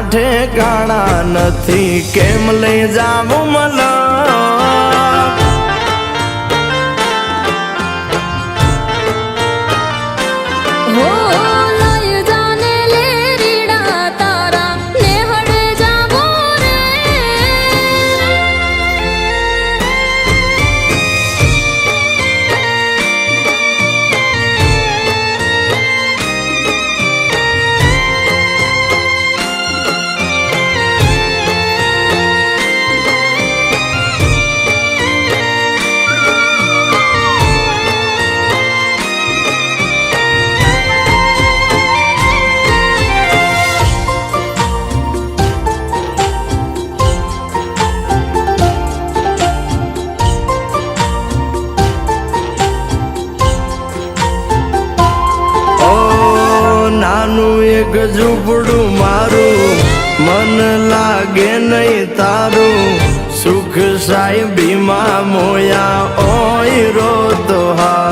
માના ઠેકાણા નથી. કેમ લઈ જાવું મલા ઝૂંપડું મારું મન લાગે નહીં તારું. સુખ સાહેબીમાં મોયા ઓય રો તો હારું.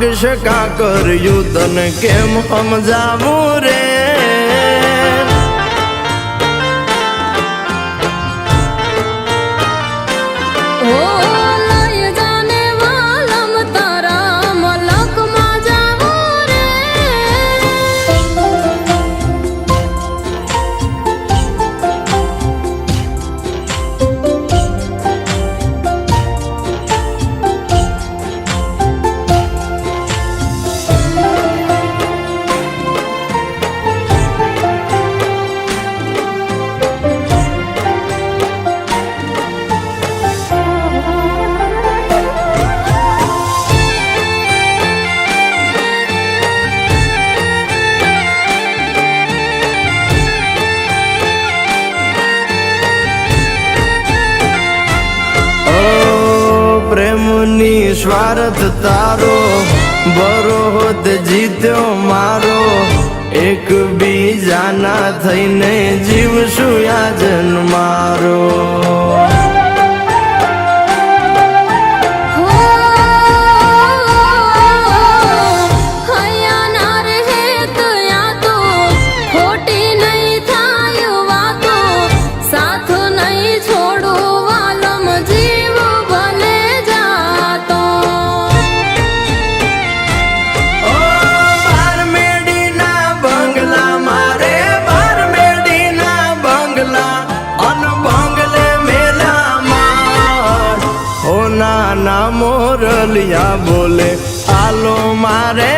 વાગશ કર્યું તને કેમ સમજાવું રે? પ્રેમની સ્વાર્થ તારો બરોહદ જીત્યો મારો. એક બીજાના થઈને જીવશું યાજન મારો મોરલિયા બોલે આલો મારે